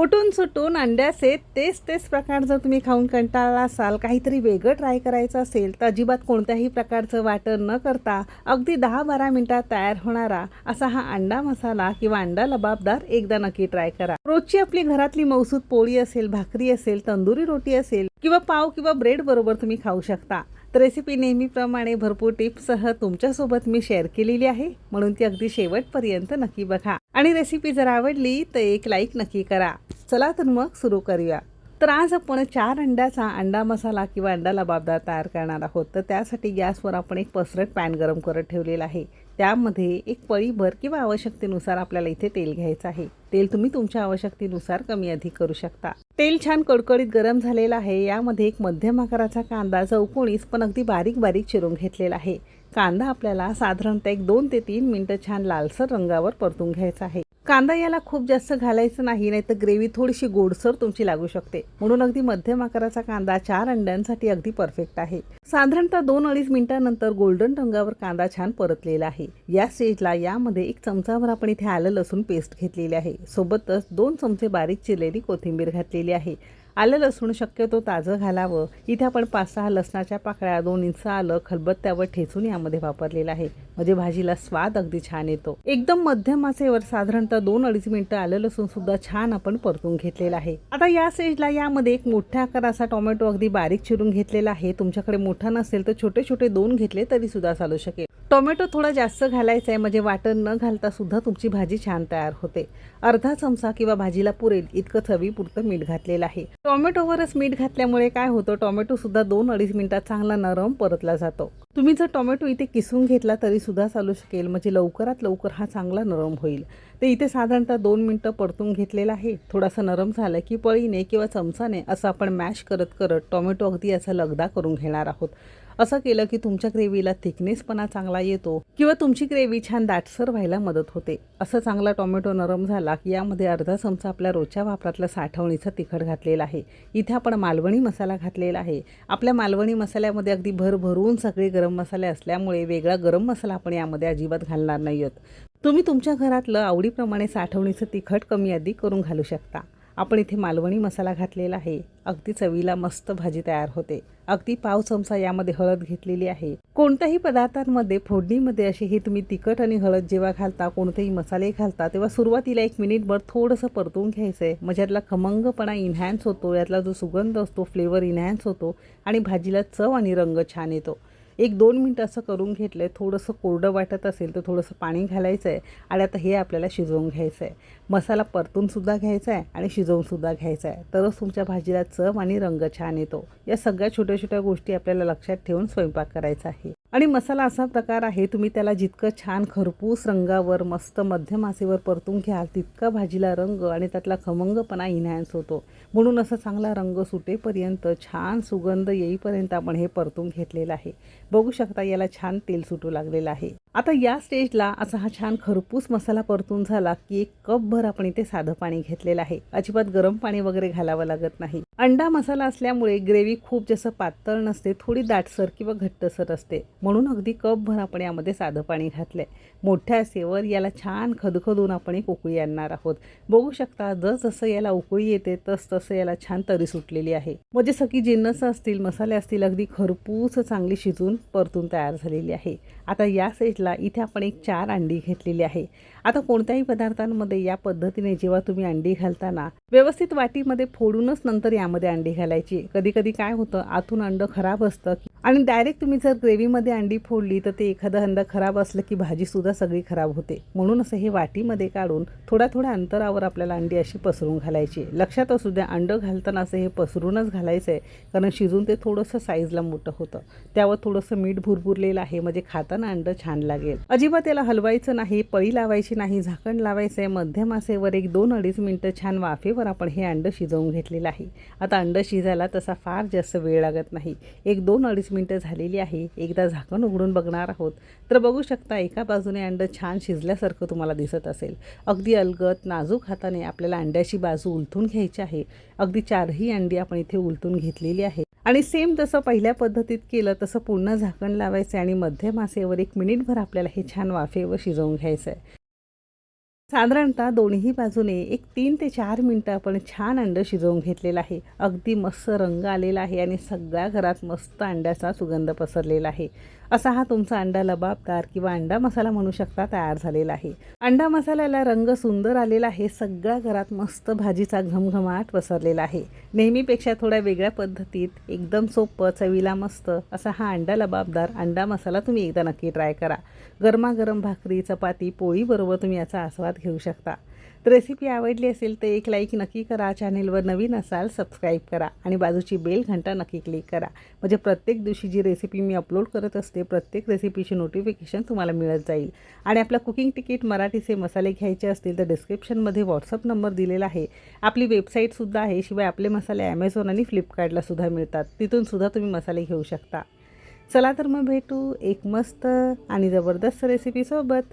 उठून सुटून अंड्याचे तेच तेच प्रकार जर तुम्ही खाऊन कंटाळला असाल काहीतरी वेगळं ट्राय करायचं असेल तर अजिबात कोणत्याही प्रकारचं वाटण न करता अगदी दहा बारा मिनिटात तयार होणारा असा हा अंडा मसाला किंवा अंडा लबाबदार एकदा नक्की ट्राय करा. रोजची आपली घरातली मौसूद पोळी असेल भाकरी असेल तंदुरी रोटी असेल किंवा पाव किंवा ब्रेड बरोबर तुम्ही खाऊ शकता. तर रेसिपी नेहमीप्रमाणे भरपूर टिप्ससह तुमच्यासोबत मी शेअर केलेली आहे. म्हणून ती अगदी शेवटपर्यंत नक्की बघा. आणि रेसिपी जर आवडली तर एक लाईक नक्की करा. चला तर मग सुरू करूया. तर आज आपण चार अंड्याचा अंडा मसाला किंवा अंडा लबाबदार तयार करणार आहोत. तर त्यासाठी गॅसवर आपण एक पसरट पॅन गरम करत ठेवलेला आहे. त्यामध्ये एक पळीभर किंवा आवश्यकतेनुसार आपल्याला इथे तेल घ्यायचं आहे. तेल तुम्ही तुमच्या आवश्यकतेनुसार कमी अधिक करू शकता. तेल छान कडकडीत गरम झालेलं आहे. यामध्ये एक मध्यम आकाराचा कांदा चौकोणीस पण अगदी बारीक बारीक चिरून घेतलेला आहे. कांदा आपल्याला साधारणतः एक दोन ते तीन मिनटं छान लालसर रंगावर परतून घ्यायचा आहे. कांदा याला खूप जास्त घालायचं नाही नाही तर ग्रेव्ही थोडीशी गोडसर तुमची लागू शकते. म्हणून अगदी मध्यम आकाराचा कांदा चार अंड्यांसाठी अगदी परफेक्ट आहे. साधारणतः दोन अडीच मिनिटांनंतर गोल्डन रंगावर कांदा छान परतलेला आहे. या स्टेजला यामध्ये एक चमचाभर आपण इथे आलं लसूण पेस्ट घेतलेली आहे. सोबतच दोन चमचे बारीक चिरलेली कोथिंबीर घातलेली आहे. आलं लसूण शक्यतो ताजं घालावं. इथे आपण पाच सहा लसणाच्या पाकळ्या दोन इंच आलं खलबत्त्यावर ठेचून यामध्ये वापरलेलं आहे. म्हणजे भाजीला स्वाद अगदी छान येतो. एकदम मध्यम आचेवर साधारणतः दोन अडीच मिनिटं आलं लसूण सुद्धा छान आपण परतून घेतलेलं आहे. आता या स्टेजला यामध्ये एक मोठ्या आकाराचा टोमॅटो अगदी बारीक चिरून घेतलेला आहे. तुमच्याकडे मोठा नसेल तर छोटे छोटे दोन घेतले तरी सुद्धा चालू शकेल. टोमॅटो थोडा जास्त घालायचा आहे म्हणजे वाटण न घालता सुद्धा तुमची भाजी छान तयार होते. अर्धा चमचा किंवा भाजीला पुरेल इतकं चवीपुरतं मीठ घातलेलं आहे. टोमॅटोवरच मीठ घातल्यामुळे काय होतं टोमॅटो सुद्धा दोन अडीच मिनिटात चांगला नरम परतला जातो. तुम्ही जर टोमॅटो इथे किसून घेतला तरी सुद्धा चालू शकेल म्हणजे लवकरात लवकर हा चांगला नरम होईल. ते इथे साधारणतः दोन मिनटं परतून घेतलेला आहे. थोडासा नरम झालं की पळीने किंवा चमचाने असं आपण मॅश करत करत टोमॅटो अगदी याचा लगदा करून घेणार आहोत. असं केलं की तुमच्या ग्रेव्हीला थिकनेसपणा चांगला येतो किंवा तुमची ग्रेव्ही छान दाटसर व्हायला मदत होते. असं चांगला टोमॅटो नरम झाला की यामध्ये अर्धा चमचा आपल्या रोजच्या वापरातलं साठवणीचं तिखट घातलेलं आहे. इथे आपण मालवणी मसाला घातलेला आहे. आपल्या मालवणी मसाल्यामध्ये अगदी भरभरून सगळे गरम मसाले असल्यामुळे वेगळा गरम मसाला आपण यामध्ये अजिबात घालणार नाही आहोत तुम्ही तुमच्या घरातलं आवडीप्रमाणे साठवणीचं तिखट कमी अधिक करून घालू शकता. आपण इथे मालवणी मसाला घातलेला आहे. अगदी चवीला मस्त भाजी तयार होते. अगदी पाव चमचा यामध्ये हळद घेतलेली आहे. कोणत्याही पदार्थांमध्ये फोडणीमध्ये असे हे तुम्ही तिखट आणि हळद जेव्हा घालता कोणतेही मसाले घालता तेव्हा सुरुवातीला एक मिनिटभर थोडंसं परतून घ्यायचं आहे म्हणजे यातला खमंगपणा इन्हॅन्स होतो यातला जो सुगंध असतो फ्लेवर इन्हॅन्स होतो आणि भाजीला चव आणि रंग छान येतो. एक दोन मिनटं असं करून घेतलं आहे थोडंसं कोरडं वाटत असेल तर थोडंसं पाणी घालायचं आहे आणि आता हे आपल्याला शिजवून घ्यायचं आहे मसाला परतूनसुद्धा घ्यायचा आहे आणि शिजवूनसुद्धा घ्यायचा आहे तरच तुमच्या भाजीला चव आणि रंग छान येतो. या सगळ्या छोट्या छोट्या गोष्टी आपल्याला लक्षात ठेवून स्वयंपाक करायचा आहे. आणि मसाला असा प्रकार आहे तुम्ही त्याला जितकं छान खरपूस रंगावर मस्त मध्यमासेवर परतून घ्याल तितका भाजीला रंग आणि त्यातला खमंगपणा इन्हॅन्स होतो. म्हणून असं चांगला रंग सुटेपर्यंत छान सुगंध येईपर्यंत आपण हे परतून घेतलेलं आहे. बघू शकता याला छान तेल सुटू लागलेलं आहे. आता या स्टेजला असा हा छान खरपूस मसाला परतून झाला की एक कपभर आपण इथे साधं पाणी घेतलेलं आहे. अजिबात गरम पाणी वगैरे घालावं लागत नाही. अंडा मसाला असल्यामुळे ग्रेव्ही खूप जसं पातळ नसते थोडी दाटसर किंवा घट्टसर असते. म्हणून अगदी कपभर आपण यामध्ये साधं पाणी घातलंय. मोठ्या सेवर याला छान खदखदून आपण एक उकळी आणणार आहोत. बघू शकता जस जसं याला उकळी येते तस तसं याला छान तरी सुटलेली आहे. म्हणजे सगळी जिन्नस असतील मसाले असतील अगदी खरपूस चांगली शिजून परतून तयार झालेली आहे. आता या स्टेज घेतला इथे आपण एक चार अंडी घेतलेली आहे. आता कोणत्याही पदार्थांमध्ये या पद्धतीने जेव्हा तुम्ही अंडी घालताना व्यवस्थित वाटीमध्ये फोडूनच नंतर यामध्ये अंडी घालायची. कधी कधी काय होतं आतून अंड खराब असतं आणि डायरेक्ट तुम्ही जर ग्रेव्हीमध्ये अंडी फोडली तर ते एखादं अंड खराब असलं की भाजीसुद्धा सगळी खराब होते. म्हणून असं हे वाटीमध्ये काढून थोड्या थोड्या अंतरावर आपल्याला अंडी अशी पसरून घालायची. लक्षात असू द्या अंड घालताना असं हे पसरूनच घालायचं आहे कारण शिजून ते थोडंसं साईजला मोठं होतं. त्यावर थोडंसं मीठ भुरभुरलेलं आहे म्हणजे खाताना अंड छान लागेल. अजिबात त्याला हलवायचं नाही पळी लावायची नाही झाकण लावायचं आहे मध्यम आसेवर एक दोन अडीच मिनटं छान वाफेवर आपण हे अंड शिजवून घेतलेलं आहे. आता अंड शिजायला तसा फार जास्त वेळ लागत नाही. एक दोन अडीच मिनटं झालेली आहे. एकदा झाकण उघडून बघणार आहोत. तर बघू शकता एका बाजूने अंड छान शिजल्यासारखं तुम्हाला दिसत असेल. अगदी अलगत नाजूक हाताने आपल्याला अंड्याची बाजू उलथून घ्यायची आहे. अगदी चारही अंडी आपण इथे उलटून घेतलेली आहे. आणि सेम जसं पहिल्या पद्धतीत केलं तसं पुन्हा झाकण लावायचं आणि मध्यम आसेवर एक मिनिटभर आपल्याला हे छान वाफेवर शिजवून घ्यायचं आहे साधारणतः दोन्ही बाजूने एक तीन ते चार मिनटं आपण छान अंडं शिजवून घेतलेलं आहे. अगदी मस्त रंग आलेला आहे आणि सगळ्या घरात मस्त अंड्याचा सुगंध पसरलेला आहे. असा हा तुमचा अंडा लबाबदार किंवा अंडा मसाला म्हणू शकता तयार झालेला आहे. अंडा मसाल्याला रंग सुंदर आलेला आहे. सगळ्या घरात मस्त भाजीचा घमघमाट पसरलेला आहे. नेहमीपेक्षा थोड्या वेगळ्या पद्धतीत एकदम सोपं चवीला मस्त असा हा अंडा लबाबदार अंडा मसाला तुम्ही एकदा नक्की ट्राय करा. गरमागरम भाकरी चपाती पोळीबरोबर तुम्ही याचा आस्वाद घेऊ शकता. तर रेसिपी आवडली असेल तर एक लाईक नक्की करा. चॅनेलवर नवीन असाल सबस्क्राईब करा आणि बाजूची बेल घंटा नक्की क्लिक करा. म्हणजे प्रत्येक दिवशी जी रेसिपी मी अपलोड करत असते प्रत्येक रेसिपीची नोटिफिकेशन तुम्हाला मिळत जाईल. आणि आपला कुकिंग तिकीट मराठीचे मसाले घ्यायचे असतील तर डिस्क्रिप्शनमध्ये व्हॉट्सअप नंबर दिलेला आहे. आपली वेबसाईटसुद्धा आहे. शिवाय आपले मसाले ॲमेझॉन आणि फ्लिपकार्टला सुद्धा मिळतात. तिथून सुद्धा तुम्ही मसाले घेऊ शकता. चला तर मग भेटू एक मस्त आणि जबरदस्त रेसिपीसोबत